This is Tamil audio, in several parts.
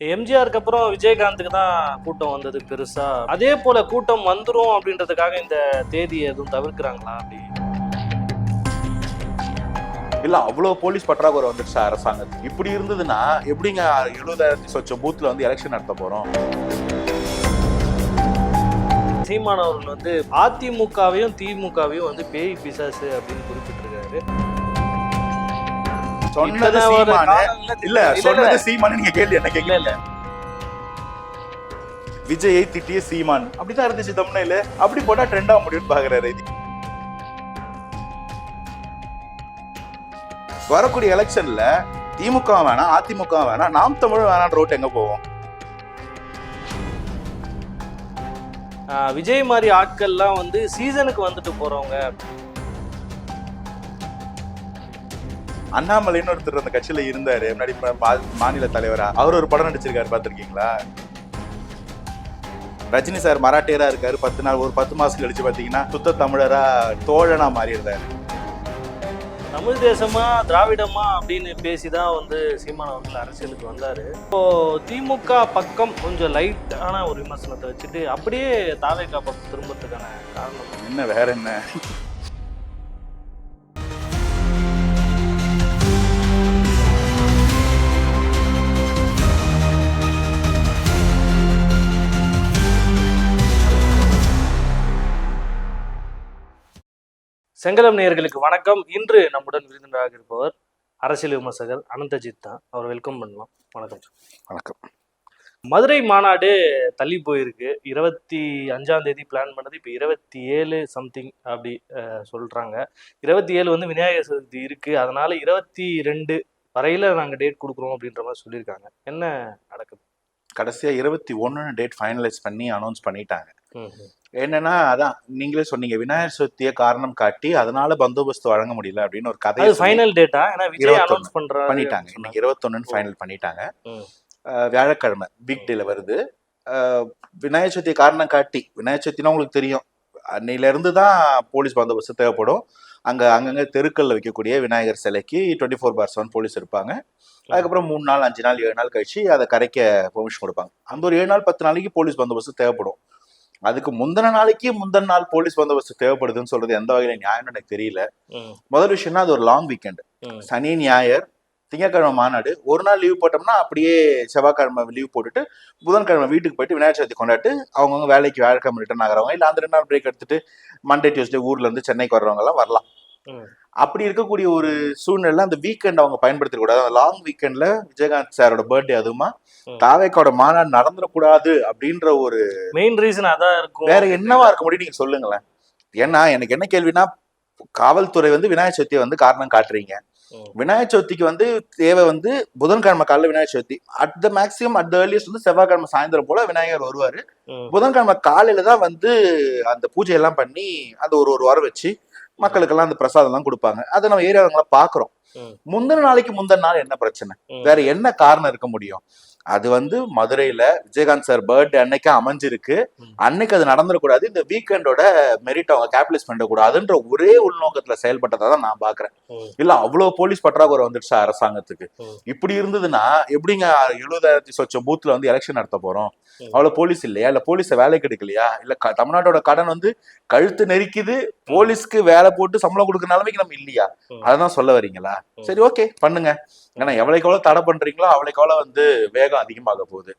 எம்ஜிஆருக்கு அப்புறம் விஜயகாந்துக்கு தான் கூட்டம் வந்தது பெருசா. அதே போல கூட்டம் வந்துரும் அப்படின்றதுக்காக இந்த தேதியை எதுவும் தவிர்க்கிறாங்களா அப்படி? இல்ல அவ்வளவு போலீஸ் பற்றாக்குறை வந்துருச்சு அரசாங்கத்துக்கு. இப்படி இருந்ததுன்னா எப்படிங்க எழுபதாயிரத்தி சொச்ச பூத்ல வந்து எலெக்ஷன் நடத்த போறோம்? சீமான் அவர்கள் வந்து அதிமுகவையும் திமுகவையும் வந்து பேய் பிசாசு அப்படின்னு குறிப்பிட்டிருக்காரு. சொன்னது சீமானு. இல்ல சொன்னது சீமானு நீங்க கேள்வி என்ன இல்ல கேட்கல விஜயை திட்டிய சீமான். அப்படிதான் இருந்துச்சு தமிழ்ல அப்படி போட்டா ட்ரெண்ட் முடியும்னு பாக்குறாரு இது வரக்கூடிய எலெக்ஷன்ல திமுக வேணாம் அதிமுக வேணாம் நாம் தமிழ் வேணாம் ரோட் எங்க போவோம்? விஜய் மாதிரி ஆட்கள்லாம் வந்து சீசனுக்கு வந்துட்டு போறவங்க அண்ணாமலைன்னு ஒருத்தர் அந்த கட்சியில இருந்தாரு. முன்னாடி மாநில தலைவரா. அவர் ஒரு படம் நடிச்சிருக்காரு பாத்திருக்கீங்களா ரஜினி சார் மராட்டியரா இருக்காரு. பத்து நாள் ஒரு பத்து மாசம் கழிச்சு பாத்தீங்கன்னா சுத்த தமிழரா தோழனா மாறிடுறாரு தமிழ் தேசமா திராவிடமா அப்படின்னு பேசிதான் வந்து சீமான் அவர்கள் அரசியலுக்கு வந்தாரு. இப்போ திமுக பக்கம் கொஞ்சம் லைட்டான ஒரு விமர்சனத்தை வச்சுட்டு அப்படியே தாவேக்கா பக்கம் திரும்புறதுக்கான காரணம். என்ன வேற என்ன? செங்கலம் நேயர்களுக்கு வணக்கம். இன்று நம்முடன் விருந்தினராக இருப்பவர் அரசியல் விமர்சகர் அனந்தஜித் தான். அவர் வெல்கம் பண்ணலாம். வணக்கம். வணக்கம். மதுரை மாநாடு தள்ளி போயிருக்கு. இருபத்தி அஞ்சாம் தேதி பிளான் பண்ணது. இப்போ இருபத்தி ஏழு சம்திங் அப்படி அஹ், சொல்றாங்க. இருபத்தி ஏழு வந்து விநாயகர் சதுர்த்தி இருக்கு. அதனால இருபத்தி ரெண்டு வரையில நாங்க டேட் கொடுக்குறோம் அப்படின்ற மாதிரி சொல்லியிருக்காங்க. என்ன நடக்குது? கடைசியா இருபத்தி ஒன்னு டேட் ஃபைனலைஸ் பண்ணி அனௌன்ஸ் பண்ணிட்டாங்க. என்னன்னா அதான் நீங்களே சொன்னீங்க விநாயகர் சதுர்த்தியை காரணம் காட்டி அதனால பந்தோபஸ்து வழங்க முடியல அப்படின்னு ஒரு சொல்லி ஃபைனல் டேட்டா ஏன்னா விஜய் 21 அனௌன்ஸ் பண்றாரு பண்ணிட்டாங்க. இன்னைக்கு இருபத்தொன்னு ஃபைனல் பண்ணிட்டாங்க. வியாழக்கிழமை பிக் டேல வருது. விநாயகர் சதுர்த்தியை காரணம் காட்டி விநாயகர் சதுர்த்தினா உங்களுக்கு தெரியும். அன்னையில இருந்து தான் போலீஸ் பந்தோபஸ்து தேவைப்படும். அங்க அங்கங்க தெருக்கல்ல வைக்கக்கூடிய விநாயகர் சிலைக்கு twenty four bar seven police இருப்பாங்க அதுக்கப்புறம் மூணு நாள் அஞ்சு நாள் ஏழு நாள் கழிச்சு அதை கரைக்க பெர்மிஷன் கொடுப்பாங்க. அந்த ஒரு ஏழு நாள் பத்து நாளைக்கு போலீஸ் பந்தோபஸ்து தேவைப்படும். அதுக்கு முந்தின நாளைக்கு முந்தின நாள் போலீஸ் பந்தோபஸ்து தேவைப்படுதுன்னு சொல்றது எந்த வகையில நியாயம்னு எனக்கு தெரியல. முதல் விஷயம்னா அது ஒரு லாங் வீக்கெண்ட். சனி ஞாயிறு திங்கட்கிழமை மாநாடு. ஒரு நாள் லீவ் போட்டோம்னா அப்படியே செவ்வாய்க்கிழமை லீவ் போட்டுட்டு புதன்கிழமை வீட்டுக்கு போயிட்டு விநாயகர் சதுர்த்தி கொண்டாட்டு அவங்கவுங்க வேலைக்கு வியாழக்கிழமை ரிட்டர்ன் ஆகிறவங்க இல்லை அந்த ரெண்டு நாள் பிரேக் எடுத்துட்டு மண்டே டியூஸ்டே ஊர்ல இருந்து சென்னைக்கு வர்றவங்க எல்லாம் வரலாம். அப்படி இருக்கக்கூடிய ஒரு சூழ்நிலை அந்த வீக்கெண்ட் அவங்க பயன்படுத்திக்க கூடாது. அந்த லாங் வீக்கெண்ட்ல விஜயகாந்த் சாரோட பர்த்டே அதுவுமா? ம். தாவேக்கோட மாநாடு நடந்துடக்கூடாது அப்படின்ற ஒரு மெயின் ரீசன் அதான் இருக்கும். வேற என்னவா இருக்க முடியும் நீங்க சொல்லுங்களேன். ஏன்னா எனக்கு என்ன கேள்வினா காவல்துறை வந்து விநாயகர் சதுர்த்தியை வந்து காரணம் காட்டுறீங்க. விநாயகர் சதுர்த்திக்கு வந்து தேவை வந்து புதன்கிழமை காலைல Vinayagar Chathurthi. At the maximum at the earliest வந்து செவ்வாய்க்கிழமை சாயந்தரம் போல விநாயகர் வருவாரு. புதன்கிழமை காலையில தான் வந்து அந்த பூஜை எல்லாம் பண்ணி அந்த ஒரு ஒரு வாரம் வச்சு மக்களுக்கெல்லாம் அந்த பிரசாதம் எல்லாம் கொடுப்பாங்க அதை நம்ம ஏரியாவங்களை பாக்குறோம். முந்தின நாளைக்கு முந்தின நாள் என்ன பிரச்சனை. வேற என்ன காரணம் இருக்க முடியும் அது வந்து மதுரையில விஜயகாந்த் சார் பர்த்டே அன்னைக்கு அமைஞ்சிருக்கு. அன்னைக்கு அது நடந்துடக்கூடாது இந்த வீக்கெண்டோட மெரிட் அவங்க கேபிடலைஸ் பண்ணக்கூடாதுன்ற ஒரே உள்நோக்கத்துல செயல்பட்டதை தான் நான் பாக்குறேன். இல்ல அவ்வளவு போலீஸ் பற்றாக்குறை வந்துருச்சு அரசாங்கத்துக்கு. இப்படி இருந்ததுன்னா எப்படிங்க எழுபதாயிரத்தி சொச்ச பூத்ல வந்து எலெக்ஷன் நடத்த போறோம். அவ்வளவு போலீஸ் இல்லையா இல்ல போலீஸ வேலைக்கு எடுக்கலையா இல்ல தமிழ்நாட்டோட கடன் வந்து கழுத்து நெரிக்குது போலீஸ்க்கு வேலை போட்டு சம்பளம் கொடுக்குற நிலைமைக்கு நம்ம இல்லையா? ம். அததான் சொல்ல வரீங்களா. சரி ஓகே பண்ணுங்க. ஏன்னா எவ்வளவுக்கு எவ்வளவு தடை பண்றீங்களோ அவ்வளவுக்கு எவ்வளவு வந்து வேகம் அதிகமாக போகுது.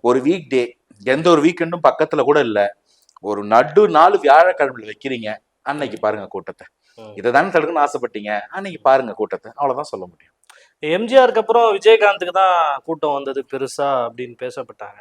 ஒரு வீக் டே எந்த ஒரு வீக்கெண்டும் பக்கத்துல கூட இல்ல. ஒரு நடு நாள் வியாழக்கிழமையில வைக்கிறீங்க. அன்னைக்கு பாருங்க கூட்டத்தை. இதை தானே தடுக்கணும்னு ஆசைப்பட்டீங்க? அன்னைக்கு பாருங்க கூட்டத்தை. அவ்வளவுதான் சொல்ல முடியும். எம்ஜிஆருக்கு அப்புறம் விஜயகாந்துக்கு தான் கூட்டம் வந்தது பெருசா அப்படின்னு பேசப்பட்டாங்க.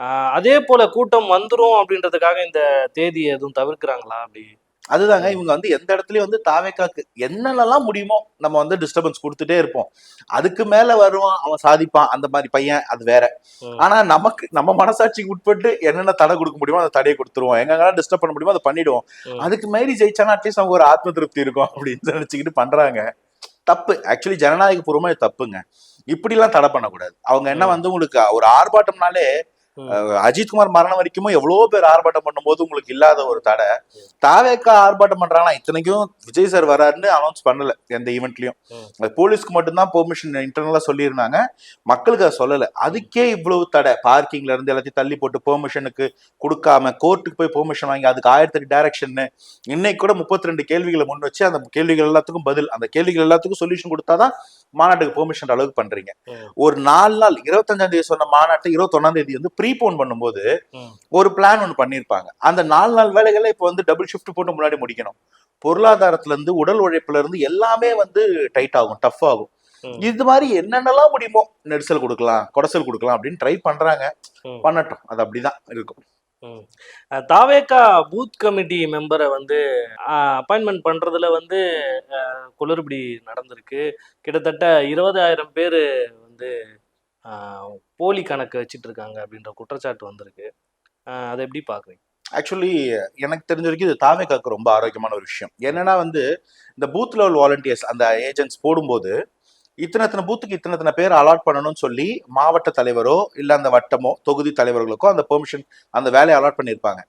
ஆஹ் அதே போல கூட்டம் வந்துரும் அப்படின்றதுக்காக இந்த தேதியை எதுவும் தவிர்க்கிறாங்களா அப்படி? அதுதாங்க இவங்க வந்து எந்த இடத்துலயும் வந்து தாவேக்காக்கு என்னென்னலாம் முடியுமோ நம்ம வந்து டிஸ்டர்பன்ஸ் கொடுத்துட்டே இருப்போம். அதுக்கு மேல வருவான் அவன் சாதிப்பான் அந்த மாதிரி பையன் அது வேற. ஆனா நமக்கு நம்ம மனசாட்சிக்கு உட்பட்டு என்னென்ன தடை கொடுக்க முடியுமோ அந்த தடையை கொடுத்துருவோம். எங்கெங்கெல்லாம் டிஸ்டர்ப் பண்ண முடியுமோ அதை பண்ணிடுவோம். அதுக்கு மீறி ஜெயிச்சானா அட்லீஸ்ட் நமக்கு ஒரு ஆத்ம திருப்தி இருக்கும் அப்படின்னு நினைச்சுக்கிட்டு பண்றாங்க. தப்பு. ஆக்சுவலி ஜனநாயக பூர்வமா தப்புங்க. இப்படிலாம் தடை பண்ணக்கூடாது. அவங்க என்ன. வந்து உங்களுக்கு ஒரு ஆர்ப்பாட்டம்னாலே அஜித்குமார் மரணம் வரைக்கும் எவ்வளவோ பேர் ஆர்ப்பாட்டம் பண்ணும்போது உங்களுக்கு இல்லாத ஒரு தடை. தாவேக்கா ஆர்ப்பாட்டம் பண்றாங்கன்னா இத்தனைக்கும் விஜய் சார் வராருன்னு அனௌன்ஸ் பண்ணல எந்த ஈவெண்ட்லயும். அது போலீஸ்க்கு மட்டும்தான் பெர்மிஷன் இன்டர்னலா சொல்லியிருந்தாங்க. மக்களுக்கு அதை சொல்லல. அதுக்கே இவ்வளவு தடை. பார்க்கிங்ல இருந்து எல்லாத்தையும் தள்ளி போட்டு பெர்மிஷனுக்கு கொடுக்காம கோர்ட்டுக்கு போய் பெர்மிஷன் வாங்கி அதுக்கு ஆயிரத்தி டைரக்ஷன் இன்னைக்கு கூட முப்பத்தி ரெண்டு கேள்விகளை முன் வச்சு அந்த கேள்விகள் எல்லாத்துக்கும் பதில் அந்த கேள்விகள் எல்லாத்துக்கும் சொல்யூஷன் கொடுத்தாதான் மாநாட்டுக்கு பெர்மிஷன் அளவுக்கு பண்றீங்க. ஒரு நாலு நாள் இருபத்தஞ்சாம் தேதி சொன்ன மாநாட்டை இருபத்தொன்னாம் தேதி வந்து ப்ரீபோன் பண்ணும்போது. ஒரு பிளான் ஒன்று பண்ணியிருப்பாங்க அந்த நாலு நாள் வேலைகளை இப்போ வந்து டபுள் ஷிஃப்ட் போட்டு முன்னாடி முடிக்கணும் பொருளாதாரத்துல இருந்து உடல் உழைப்புல இருந்து எல்லாமே வந்து டைட் ஆகும் டஃப் ஆகும். இது மாதிரி என்னென்னலாம் முடியுமோ நெரிசல் கொடுக்கலாம் குடசல் கொடுக்கலாம் அப்படின்னு ட்ரை பண்றாங்க. பண்ணட்டும் அது அப்படிதான் இருக்கும் தாவேக்கா பூத் கமிட்டி மெம்பரை வந்து அப்பாயின்மெண்ட் பண்றதுல வந்து குளறுபடி நடந்திருக்கு. கிட்டத்தட்ட இருபதாயிரம் பேர் வந்து போலி கணக்கு வச்சுட்டு இருக்காங்க அப்படின்ற குற்றச்சாட்டு வந்திருக்கு. அதை எப்படி பாக்குறீங்க? ஆக்சுவலி எனக்கு தெரிஞ்ச வரைக்கும் இது தாவேக்காக்கு ரொம்ப ஆரோக்கியமான ஒரு விஷயம். என்னன்னா வந்து இந்த பூத் லெவல் வாலண்டியர்ஸ் அந்த ஏஜென்ட்ஸ் போடும்போது இத்தனை இத்தனை பூத்துக்கு இத்தனை இத்தனை பேர் அலாட் பண்ணணும்னு சொல்லி மாவட்ட தலைவரோ இல்ல அந்த வட்டமோ தொகுதி தலைவர்களுக்கோ அந்த பெர்மிஷன் அந்த வேலையை அலாட் பண்ணியிருப்பாங்க.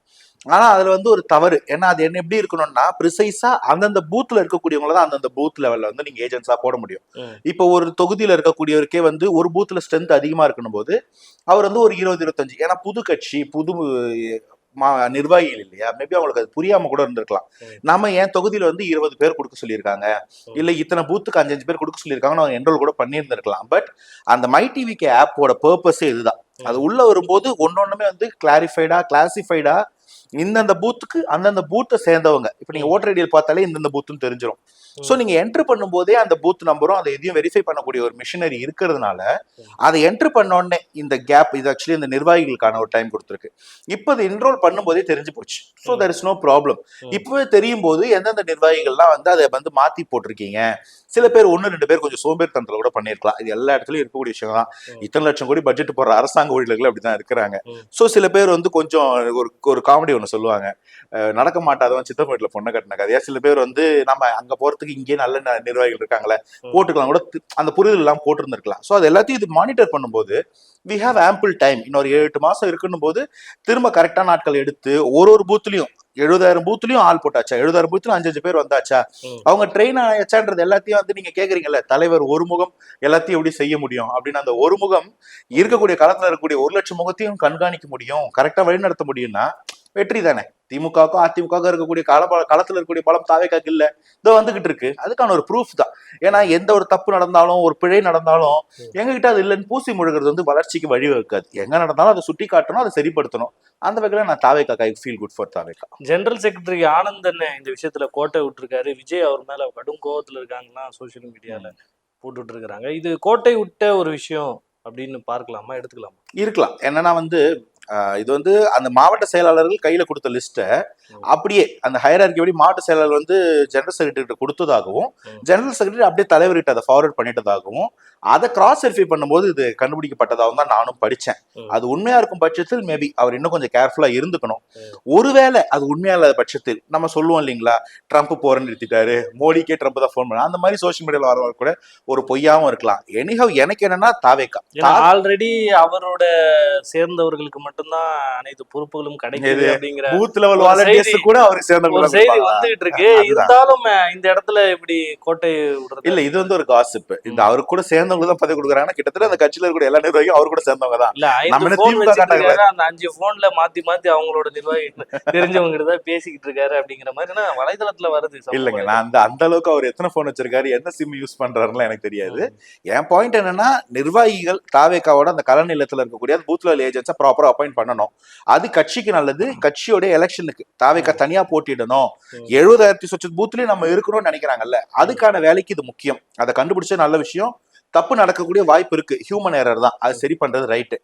ஆனா அதுல வந்து ஒரு தவறு. ஏன்னா அது என்ன எப்படி இருக்கணும்னா ப்ரிசைஸா அந்தந்த பூத்ல இருக்கக்கூடியவங்கள தான் அந்தந்த பூத் லெவல்ல வந்து நீங்க ஏஜென்ட்ஸா போட முடியும். இப்போ ஒரு தொகுதியில இருக்கக்கூடியவருக்கே வந்து ஒரு பூத்ல ஸ்ட்ரென்த் அதிகமா இருக்கணும் போது அவர் வந்து ஒரு இருபது இருபத்தஞ்சு. ஏன்னா புது கட்சி புது மா நிர்வாகிகள் இல்லையா? மேபி அவங்களுக்கு அது புரியாம கூட இருந்திருக்கலாம். நம்ம என் தொகுதியில வந்து இருபது பேர் கொடுக்க சொல்லியிருக்காங்க. இல்ல இத்தனை பூத்துக்கு அஞ்சஞ்சு பேர் கொடுக்க சொல்லியிருக்காங்க நான் என்ரோல் கூட பண்ணியிருந்திருக்கலாம். பட் அந்த மை டிவிக்கு ஆப்போட பர்பஸே இதுதான். அது உள்ள வரும்போது ஒன்னொன்னுமே வந்து கிளாரிஃபைடா கிளாசிஃபைடா இந்தந்த பூத்துக்கு அந்தந்த பூத்தை சேர்ந்தவங்க. இப்ப நீங்க ம். ஓட்டர் ஐடியில் பார்த்தாலே இந்தந்த பூத்துன்னு தெரிஞ்சிடும் ஸோ நீங்க என்ட்ரு பண்ணும்போதே அந்த பூத் நம்பரும் அதை எதையும் வெரிஃபை பண்ணக்கூடிய ஒரு மிஷினரி இருக்கிறதுனால அதை என்ட்ரு பண்ண உடனே இந்த கேப் இது ஆக்சுவலி இந்த நிர்வாகிகளுக்கான ஒரு டைம் கொடுத்துருக்கு இப்போ இது என்ரோல் பண்ணும்போதே தெரிஞ்சு போச்சு so. There is no problem. இப்பவே தெரியும் போது எந்தெந்த நிர்வாகிகள்லாம் வந்து அதை வந்து மாத்தி போட்டிருக்கீங்க சில பேர் ஒன்று ரெண்டு பேர் கொஞ்சம் சோம்பேறித்தனத்தில் கூட பண்ணியிருக்கலாம் இது எல்லா இடத்துலயும் இருக்கக்கூடிய விஷயம் தான். இத்தனை லட்சம் கோடி பட்ஜெட் போடுற அரசாங்க ஊழியர்கள் அப்படிதான் இருக்கிறாங்க. ஸோ சில பேர் வந்து கொஞ்சம் ஒரு ஒரு காமெடி ஒன்று சொல்லுவாங்க நடக்க மாட்டாதவன் சித்தப்ப வீட்டில் பொண்ணை கட்டின கதையா சில பேர் வந்து நம்ம அங்க போறதுக்கு இங்கே நல்ல நிர்வாகிகள் இருக்காங்களே. போட்டுக்கலாம் கூட அந்த புரிதல் எல்லாம் போட்டிருந்திருக்கலாம். ஸோ அது எல்லாத்தையும் இது மானிட்டர் பண்ணும்போது வி ஹாவ் ஆம்பிள் டைம் இன்னொரு ஏழு எட்டு மாசம் இருக்குன்னும் போது திரும்ப கரெக்டான நாட்கள் எடுத்து ஒரு ஒரு பூத்துலயும் எழுபதாயிரம் பூத்துலயும் ஆள் போட்டாச்சா? எழுபதாயிரம் பூத்துலயும் அஞ்சஞ்சு பேர் வந்தாச்சா. அவங்க ட்ரெயின் ஆயாச்சான்றது எல்லாத்தையும் வந்து நீங்க கேக்குறீங்கல்ல தலைவர் ஒரு முகம் எல்லாத்தையும் எப்படி செய்ய முடியும்? அப்படின்னு அந்த ஒரு முகம் இருக்கக்கூடிய களத்துல இருக்கக்கூடிய ஒரு லட்சம் முகத்தையும் கண்காணிக்க முடியும். கரெக்டா வழிநடத்த முடியும்னா வெற்றி தானே? திமுகவுக்கும் அதிமுகவுக்கும் இருக்கக்கூடிய கள களத்துல இருக்கக்கூடிய பலம் தாவேக்காக்கு இல்ல. இதோ வந்துகிட்டு இருக்கு. அதுக்கான ஒரு ப்ரூஃப் தான். ஏன்னா எந்த ஒரு தப்பு நடந்தாலும் ஒரு பிழை நடந்தாலும். எங்ககிட்ட அது இல்லைன்னு பூசி முழுகிறது வந்து வளர்ச்சிக்கு வழிவகுக்காது எங்க நடந்தாலும் அதை சுட்டி காட்டணும் அதை சரிப்படுத்தணும். அந்த வகையில நான் TVK I feel good for TVK general secretary Anandan இந்த விஷயத்துல கோட்டை விட்டுருக்காரு. விஜய் அவர் மேல கடும் கோவத்துல இருக்காங்கன்னா சோஷியல் மீடியால போட்டுட்டு இருக்கிறாங்க இது கோட்டை விட்ட ஒரு விஷயம் அப்படின்னு பார்க்கலாமா? எடுத்துக்கலாமா? இருக்கலாம். என்னன்னா வந்து இது வந்து அந்த மாவட்ட செயலாளர்கள் கையில கொடுத்த லிஸ்ட்டை. அப்படியே அந்த ஹையரார்கி படி மாவட்ட செயலாளர் வந்து ஜெனரல் செக்ரட்டரி கொடுத்ததாகவும். ஜெனரல் செக்ரட்டரி அப்படியே தலைவர்கிட்ட அதை ஃபார்வர்ட் பண்ணிட்டதாகவும் அதை கிராஸ் வெரிஃபை பண்ணும்போது இது கண்டுபிடிக்கப்பட்டதாகவும் தான் நானும் படிச்சேன் ம். அது உண்மையா இருக்கும் பட்சத்தில் மேபி அவர் இன்னும் கொஞ்சம் கேர்ஃபுல்லா இருந்துக்கணும். ஒருவேளை அது உண்மையா இல்லாத பட்சத்தில் நம்ம சொல்லுவோம் இல்லைங்களா ட்ரம்ப் போறன்னு நிறுத்திட்டாரு மோடிக்கே ட்ரம்ப் தான் ஃபோன் பண்ண அந்த மாதிரி சோஷியல் மீடியால வர கூட ஒரு பொய்யாவும் இருக்கலாம் எனிஹவ் எனக்கு என்னன்னா தாவேக்கா ஆல்ரெடி அவரோட சேர்ந்தவர்களுக்கு மட்டும்தான் அனைத்து பொறுப்புகளும் கிடைக்குது? அப்படிங்கிற பூத் லெவல் வாலண்டியர்ஸ் கூட அவருக்கு சேர்ந்தவங்க செய்தி? வந்துகிட்டு இருக்கு. இருந்தாலும் இந்த இடத்துல இப்படி கோட்டை விடுறது இல்ல இது வந்து ஒரு காசிப் இந்த அவருக்கு கூட சேர்ந்தவங்க தான் பதவி கொடுக்குறாங்கன்னா கிட்டத்தட்ட அந்த கட்சியில இருக்கக்கூடிய எல்லா நிர்வாகியும் அவர் கூட சேர்ந்தவங்க தான் நம்ம திமுக? அந்த அஞ்சு போன்ல மாத்தி மாத்தி அவங்களோட நிர்வாகி தெரிஞ்சவங்க தான் பேசிக்கிட்டு இருக்காரு அப்படிங்கிற மாதிரி வலைதளத்துல வருது இல்லைங்க நான் அந்த அந்த அளவுக்கு அவர் எத்தனை போன் வச்சிருக்காரு என்ன சிம் யூஸ் பண்றாருன்னு எனக்கு தெரியாது. என் பாயிண்ட் என்னன்னா நிர்வாகிகள் தாவேக்காவோட அந்த கல நிலத்துல இருக்கக்கூடிய பூத் லெவல் ஏஜென்ட்ஸை ப்ராப்பரா அப்பாயிண்ட் பண்ணணும். அது கட்சிக்கு நல்லது கட்சியோட எலெக்ஷனுக்கு தாவேக்கா தனியா போட்டியிடணும் ம். எழுபதாயிரத்தி சொச்ச பூத்லயும் நம்ம இருக்கணும்னு நினைக்கிறாங்கல்ல அதுக்கான வேலைக்கு இது முக்கியம். அதை கண்டுபிடிச்ச நல்ல விஷயம். தப்பு நடக்கக்கூடிய வாய்ப்பு இருக்கு. ஹியூமன் எரர் தான். அது சரி பண்றது ரைட்டு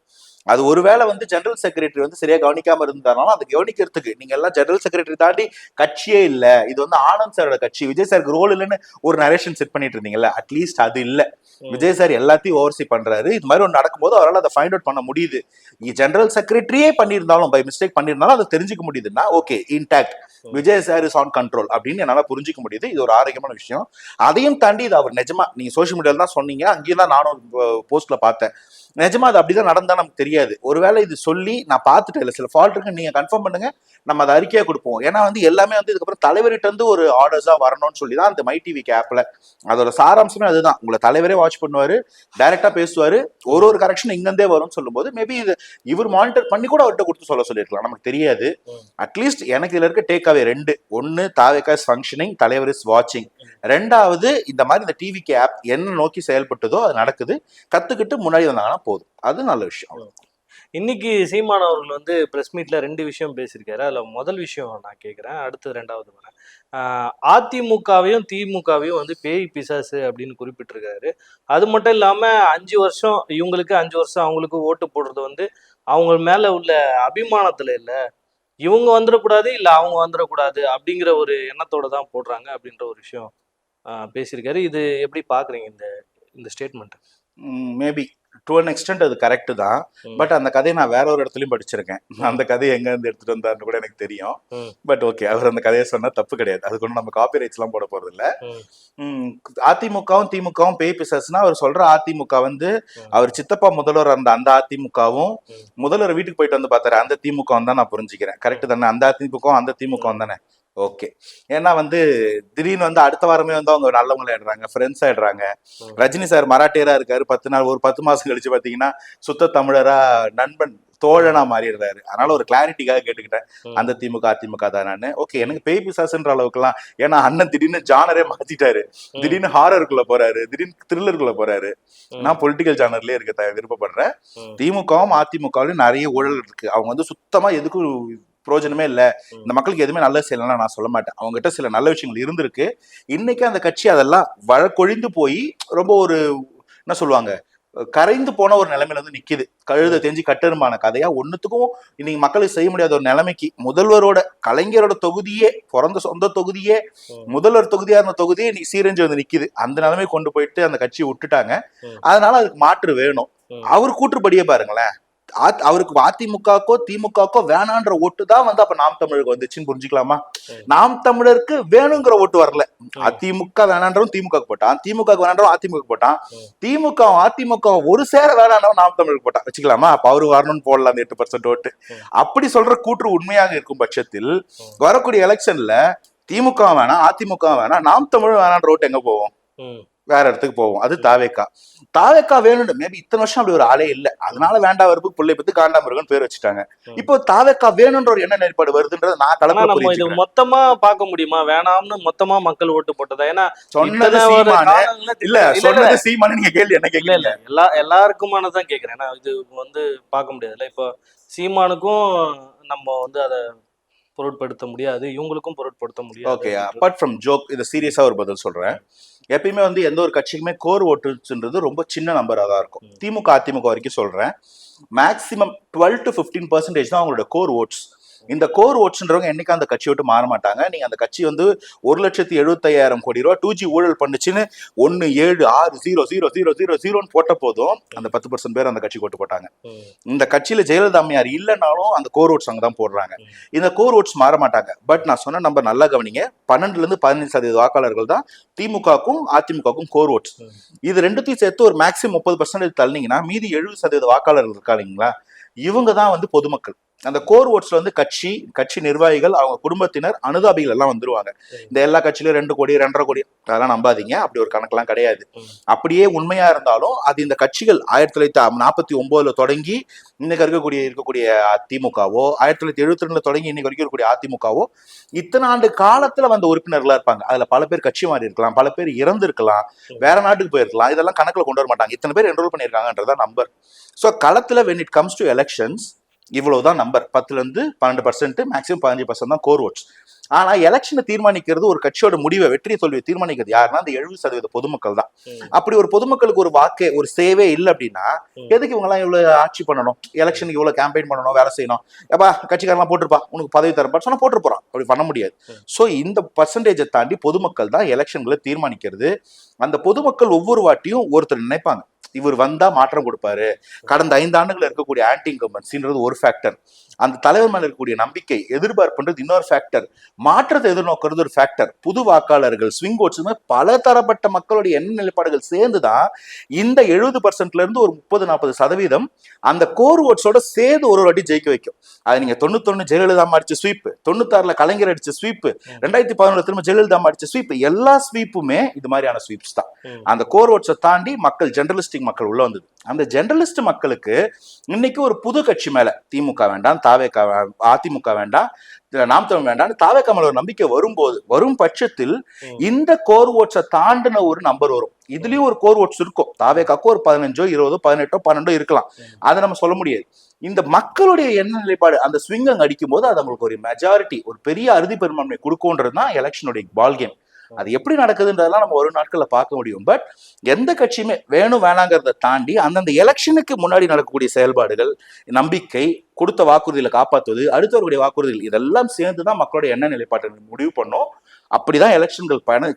அது ஒருவேளை வந்து ஜெனரல் செக்ரட்டரி வந்து சரியா கவனிக்காம இருந்தாலும் அதை கவனிக்கிறதுக்கு. நீங்க எல்லாம் ஜெனரல் செக்ரட்டரி தாண்டி கட்சியே இல்ல. இது வந்து ஆனந்த் சாரோட கட்சி. விஜய் சாருக்கு ரோல் இல்லைன்னு ஒரு நரேஷன் செட் பண்ணிட்டு இருந்தீங்கல்ல. அட்லீஸ்ட் அது இல்லை. விஜய் சார் எல்லாத்தையும் ஓவர்சி பண்றாரு. இது மாதிரி ஒன்று நடக்கும்போது அவரால் அதை ஃபைண்ட் அவுட் பண்ண முடியுது. ஜெனரல் செக்ரட்டரியே பண்ணியிருந்தாலும் பை மிஸ்டேக் பண்ணியிருந்தாலும் அதை தெரிஞ்சுக்க முடியுதுன்னா okay intact Vijay sir is on control அப்படின்னு என்னால புரிஞ்சுக்க முடியுது. இது ஒரு ஆரோக்கியமான விஷயம். அதையும் தாண்டி இது அவர் நிஜமா நீங்க சோஷியல் மீடியால தான் சொன்னீங்க. அங்கேயும் தான் நானும் போஸ்ட்ல பார்த்தேன். நிஜமா அது அப்படிதான் நடந்தா நமக்கு தெரியாது. ஒருவேளை இது சொல்லி நான் பார்த்துட்டேன். இல்லை சில ஃபால்ட் இருக்கு நீங்க கன்ஃபார்ம் பண்ணுங்க. நம்ம அதை அறிக்கையா கொடுப்போம். ஏன்னா வந்து எல்லாமே வந்து இதுக்கப்புறம் தலைவர்கிட்ட இருந்து ஒரு ஆர்டர்ஸா வரணும்னு சொல்லி தான் அந்த மை டிவி ஆப்ல அதோட சாராம்சமே அதுதான். உங்களை தலைவரே வாட்ச் பண்ணுவாரு டைரக்டா பேசுவாரு. ஒரு ஒரு கரெக்ஷன் இங்கிருந்தே வரும்னு சொல்லும்போது மேபி இது இவர் மானிட்டர் பண்ணி கூட அவர்கிட்ட கொடுத்து சொல்ல சொல்லியிருக்கலாம். நமக்கு தெரியாது. அட்லீஸ்ட் எனக்கு இதுல இருக்க டேக் அவே ரெண்டு. ஒன்னு தாவேக்கா இஸ் ஃபங்க்ஷனிங் தலைவர் இஸ் வாட்சிங் ரெண்டாவது இந்த மாதிரி இந்த டிவிக்கு ஆப் என்ன நோக்கி செயல்பட்டதோ அது நடக்குது. கத்துக்கிட்டு முன்னாடி வந்தாங்கன்னா போதும். அது நல்ல விஷயம். இன்னைக்கு சீமான் அவர்கள் வந்து பிரஸ் மீட்ல ரெண்டு விஷயம் பேசியிருக்காரு. அதுல முதல் விஷயம் நான் கேட்கிறேன் அடுத்து ரெண்டாவது வரேன். அதிமுகவையும் திமுகவையும் வந்து பேய் பிசாசு அப்படின்னு குறிப்பிட்டிருக்காரு. அது மட்டும் இல்லாம அஞ்சு வருஷம் இவங்களுக்கு அஞ்சு வருஷம் அவங்களுக்கு ஓட்டு போடுறது வந்து அவங்க மேல உள்ள அபிமானத்துல இல்ல. இவங்க வந்துடக்கூடாது இல்ல அவங்க வந்துடக்கூடாது அப்படிங்கிற ஒரு எண்ணத்தோட தான் போடுறாங்க அப்படின்ற ஒரு விஷயம் பேசியிருக்காரு. இது எப்படி பாக்குறீங்க இந்த இந்த statement maybe to an extent அது கரெக்ட் தான். பட் அந்த கதையை நான் வேற ஒரு இடத்துலயும் படிச்சிருக்கேன். அந்த கதையை எங்க இருந்து எடுத்துட்டு வந்தாருன்னு கூட எனக்கு தெரியும். பட் ஓகே அவர் அந்த கதையை சொன்னா தப்பு கிடையாது. அதுக்கு ஒன்றும் நம்ம காப்பி ரைட்ஸ் எல்லாம் போட போறது இல்ல. அதிமுகவும் திமுகவும் பேய் பிசாசுனா அவர் சொல்ற அதிமுக வந்து. அவர் சித்தப்பா முதல்வர் அந்த அந்த அதிமுகவும். முதல்வர் வீட்டுக்கு போயிட்டு வந்து பார்த்தாரு. அந்த திமுக தான் நான் புரிஞ்சுக்கிறேன். கரெக்ட் தானே? அந்த அதிமுகவும் அந்த திமுக தானே? ஓகே ஏன்னா வந்து திடீர்னு வந்து அடுத்த வாரமே வந்து அவங்க நல்லவங்கள ஆயிடுறாங்க ஃப்ரெண்ட்ஸ் ஆயிடுறாங்க. ரஜினி சார் மராட்டியரா இருக்காரு பத்து நாள் ஒரு பத்து மாசம் கழிச்சு பாத்தீங்கன்னா சுத்த தமிழரா நண்பன் தோழனா மாறிடுறாரு அதனால ஒரு கிளாரிட்டிக்காக கேட்டுக்கிட்டேன். அந்த திமுக அதிமுக தானே ஓகே எனக்கு பேய் பிசாசுன்ற அளவுக்குலாம் ஏன்னா அண்ணன் திடீர்னு ஜானரே மாத்திட்டாரு. திடீர்னு ஹாரருக்குள்ள போறாரு திடீர்னு த்ரில்லருக்குள்ள போறாரு. நான் பொலிட்டிக்கல் ஜானர்லயே இருக்க விருப்பப்படுறேன். திமுகவும் அதிமுகவிலும் நிறைய ஊழல் இருக்கு அவங்க வந்து சுத்தமா எதுக்கும் பிரயோஜனமே இல்ல. இந்த மக்களுக்கு எதுவுமே நல்லது செய்யலாம் நான் சொல்ல மாட்டேன். அவங்ககிட்ட சில நல்ல விஷயங்கள் இருந்திருக்கு. இன்னைக்கு அந்த கட்சி அதெல்லாம் வழக்கொழிந்து போய் ரொம்ப ஒரு என்ன சொல்லுவாங்க கரைந்து போன ஒரு நிலைமையில வந்து நிக்குது. கழுத தெரிஞ்சு கட்டெருமான கதையா ஒண்ணுத்துக்கும் இன்னைக்கு மக்களுக்கு செய்ய முடியாத ஒரு நிலைமைக்கு முதல்வரோட கலைஞரோட தொகுதியே பிறந்த சொந்த தொகுதியே. முதல்வர் தொகுதியா இருந்த தொகுதியே சீரஞ்சு வந்து நிக்குது. அந்த நிலைமை கொண்டு போயிட்டு அந்த கட்சியை விட்டுட்டாங்க. அதனால அதுக்கு மாற்று வேணும். அவர் கூற்றுப்படியே பாருங்களேன். அவருக்கு அதிமுகக்கோ திமுகக்கோ வேணான்ற ஓட்டு தான் வந்து அப்ப நாம் தமிழருக்கு வந்துச்சுன்னு புரிஞ்சுக்கலாமா. நாம் தமிழருக்கு வேணுங்கிற ஓட்டு வரல அதிமுக வேணான்றவன் திமுக போட்டான் திமுக வேணான்றவன் அதிமுக போட்டான். திமுக அதிமுக ஒரு சேர வேணான்றவன் நாம் தமிழுக்கு போட்டான் வச்சுக்கலாமா அப்ப அவரு வரணும்னு போடலாம் அந்த எட்டு பர்சன்ட் ஓட்டு. அப்படி சொல்ற கூற்று உண்மையாக இருக்கும் பட்சத்தில். வரக்கூடிய எலெக்ஷன்ல திமுக வேணாம் அதிமுக வேணாம் நாம் தமிழ் வேணான்ற ஓட்டு எங்க போவோம். வேற இடத்துக்கு போவோம். அது தாவேக்கா. தாவேக்கா வேணும் மேபி இத்தனை வருஷம் அப்படி ஒரு ஆளே இல்ல. அதனால வேண்டா வரப்பு பிள்ளை பத்தி காண்டாமிருகன் பேர் வச்சுட்டாங்க. இப்போ தாவேக்கா வேணும்ன்ற ஒரு எண்ண நிலைப்பாடு வருதுன்றத நான் கலப்பட நம்ம இது மொத்தமா பார்க்க முடியுமா? வேணாம்னு மொத்தமா மக்கள் ஓட்டு போட்டதா? ஏன்னா சொன்னது இல்ல சொன்னது சீமானு நீங்க கேள்வி என்ன கேட்கல இல்ல. எல்லா எல்லாருக்குமானதான் கேக்குறேன். ஏன்னா இது வந்து பார்க்க முடியாதுல்ல. இப்போ சீமானுக்கும் நம்ம வந்து அதை பொருட்படுத்த முடியாது இவங்களுக்கும் பொருட்படுத்த முடியாது ஓகே அப்பார்ட் ஃப்ரம் ஜோக் இதை சீரியஸா ஒரு பதில் சொல்றேன். எப்பயுமே வந்து எந்த ஒரு கட்சிக்குமே கோர் ஓட்டுன்றது ரொம்ப சின்ன நம்பரா தான் இருக்கும். திமுக அதிமுக வரைக்கும் சொல்றேன். Maximum twelve to fifteen percentage தான் அவங்களோட கோர் ஓட்ஸ் இந்த கோர் ஓட்ஸ்ன்றவங்க என்னைக்கு அந்த கட்சி விட்டு மாற மாட்டாங்க. நீங்க அந்த கட்சி வந்து ஒரு லட்சத்தி எழுபத்தையாயிரம் கோடி ரூபா டூ ஜி ஊழல் பண்ணுச்சுன்னு ஒன்னு ஏழு ஆறு ஜீரோ ஜீரோ ஜீரோ ஜீரோ ஜீரோன்னு போட்ட போதும் அந்த பத்து பர்சன்ட் பேர் அந்த கட்சி ஓட்டு போட்டாங்க. இந்த கட்சியில ஜெயலலிதா அம்மையார் இல்லைனாலும் அந்த கோர் ஓட்ஸ் அங்க தான் போடுறாங்க. இந்த கோர் ஓட்ஸ் மாற மாட்டாங்க. பட் நான் சொன்ன நம்பர் நல்லா கவனிங்க. பன்னெண்டுல இருந்து பதினஞ்சு சதவீத வாக்காளர்கள் தான் திமுகவுக்கும் அதிமுகவுக்கும் கோர் ஓட்ஸ். இது ரெண்டுத்தையும் சேர்த்து ஒரு மேக்ஸிமம் முப்பது பர்சன்டேஜ் தள்ளினீங்கன்னா மீதி எழுபது சதவீத வாக்காளர்கள் இருக்காங்களா இவங்க தான் வந்து பொதுமக்கள். அந்த கோர் ஓட்ஸ்ல வந்து கட்சி கட்சி நிர்வாகிகள் அவங்க குடும்பத்தினர் அனுதாபிகள் எல்லாம் வந்துருவாங்க. இந்த எல்லா கட்சியிலும் ரெண்டு கோடி ரெண்டரை கோடி அதெல்லாம் நம்பாதீங்க. அப்படி ஒரு கணக்கெல்லாம் கிடையாது. அப்படியே உண்மையா இருந்தாலும் அது இந்த கட்சிகள் ஆயிரத்தி தொள்ளாயிரத்தி நாற்பத்தி ஒன்பதுல தொடங்கி இன்னைக்கு இருக்கக்கூடிய இருக்கக்கூடிய திமுகவோ ஆயிரத்தி தொள்ளாயிரத்தி எழுபத்தி ரெண்டுல தொடங்கி இன்னைக்கு வரைக்கும் இருக்கக்கூடிய அதிமுகவோ இத்தனை ஆண்டு காலத்துல வந்த உறுப்பினர்களா இருப்பாங்க. அதுல பல பேர் கட்சி மாறி இருக்கலாம் பல பேர் இறந்திருக்கலாம் வேற நாட்டுக்கு போயிருக்கலாம். இதெல்லாம் கணக்குல கொண்டு வர மாட்டாங்க. இத்தனை பேர் என்ரோல் பண்ணியிருக்காங்கன்றதா நம்பர். ஸோ களத்துல when it comes to elections இவ்வளவுதான் நம்பர் பத்துல இருந்து பன்னெண்டு பர்சன்ட் மேக்ஸிமம் பதினஞ்சு பர்சன்ட் தான் கோர் ஓட்ஸ் ஆனா எலெக்ஷனை தீர்மானிக்கிறது ஒரு கட்சியோட முடிவை வெற்றி தோல்வியை தீர்மானிக்கிறது யாருன்னா அந்த எழுபது சதவீத பொதுமக்கள் தான். அப்படி ஒரு பொதுமக்களுக்கு ஒரு வாக்கே ஒரு சேவே இல்லை அப்படின்னா. எதுக்கு இவங்க எல்லாம் இவ்வளவு ஆட்சி பண்ணணும்? எலெக்ஷனுக்கு இவ்வளவு கேம்பெயின் பண்ணணும் வேலை செய்யணும்? ஏப்பா கட்சிக்காரலாம் போட்டிருப்பா உனக்கு பதவி தரப்பா சொன்னா போட்டு போறான். அப்படி பண்ண முடியாது. சோ இந்த பர்சன்டேஜை தாண்டி பொதுமக்கள் தான் எலெக்ஷன்களை தீர்மானிக்கிறது. அந்த பொதுமக்கள் ஒவ்வொரு வாட்டியும் ஒருத்தர் நினைப்பாங்க. இவர் வந்தா மாற்றம் கொடுப்பாரு. கடந்த ஐந்து ஆண்டுகள் இருக்கக்கூடிய ஆன்டி இன்கம்பன்சின்றது ஒரு ஃபேக்டர் அந்த தலைவர் மேல இருக்கக்கூடிய நம்பிக்கை எதிர்பார்ப்புன்றது இன்னொரு ஃபேக்டர் மாற்றத்தை எதிர்நோக்கிறது ஒரு ஃபேக்டர் புது வாக்காளர்கள் ஸ்விங் ஓட்ஸ் பல தரப்பட்ட மக்களுடைய எண்ண நிலைப்பாடுகள் சேர்ந்துதான் இந்த எழுபது பர்சன்ட்ல இருந்து ஒரு முப்பது நாற்பது சதவீதம் அந்த கோர் ஓட்ஸோட சேர்ந்து ஒரு வாட்டி ஜெயிக்க வைக்கும். அது நீங்க தொண்ணூத்தொன்னு ஜெயலலிதா அடிச்ச ஸ்வீப் தொண்ணூத்தாறுல கலைஞர் அடிச்ச ஸ்வீப் ரெண்டாயிரத்தி பதினொன்று திரும்ப ஜெயலலிதா அடிச்ச ஸ்வீப் எல்லா ஸ்வீப்புமே இது மாதிரியான ஸ்வீப்ஸ் தான். அந்த கோர் ஓட்ஸை தாண்டி மக்கள் ஜெனரலிஸ்டிக் மக்கள் உள்ள வந்தது. அந்த ஜெனரலிஸ்ட் மக்களுக்கு இன்னைக்கு ஒரு புது கட்சி மேல திமுக வேண்டாம் தாவேக அதிமுக வேண்டாம் நாம் தமிழ் வேண்டாம் தாவேக மேல ஒரு நம்பிக்கை வரும்போது வரும் பட்சத்தில். இந்த கோர் ஓட்ஸை தாண்டின ஒரு நம்பர் வரும். இதுலயும் ஒரு கோர் ஓட்ஸ் இருக்கும். தாவேக்காக்கு ஒரு பதினஞ்சோ இருபதோ பதினெட்டோ பன்னெண்டோ இருக்கலாம். அதை நம்ம சொல்ல முடியாது. இந்த மக்களுடைய எண்ண நிலைப்பாடு அந்த ஸ்விங் அங்க அடிக்கும் போது அது அவங்களுக்கு ஒரு மெஜாரிட்டி ஒரு பெரிய அறுதி பெரும்பான்மை கொடுக்கும்ன்றது தான் எலெக்ஷனுடைய பால் கேம் அது எப்படி நடக்குதுன்றதெல்லாம் நம்ம ஒரு நாட்கள்ல பார்க்க முடியும். பட் எந்த கட்சியுமே வேணும் வேணாங்கிறத தாண்டி அந்தந்த எலெக்ஷனுக்கு முன்னாடி நடக்கக்கூடிய செயல்பாடுகள் நம்பிக்கை கொடுத்த வாக்குறுதிகளை காப்பாற்றுவது அடுத்தவர்களுடைய வாக்குறுதிகள் இதெல்லாம் சேர்ந்து தான் மக்களுடைய எண்ண நிலைப்பாட்டை முடிவு பண்ணோம். அப்படிதான் எலெக்ஷன்கள் பயண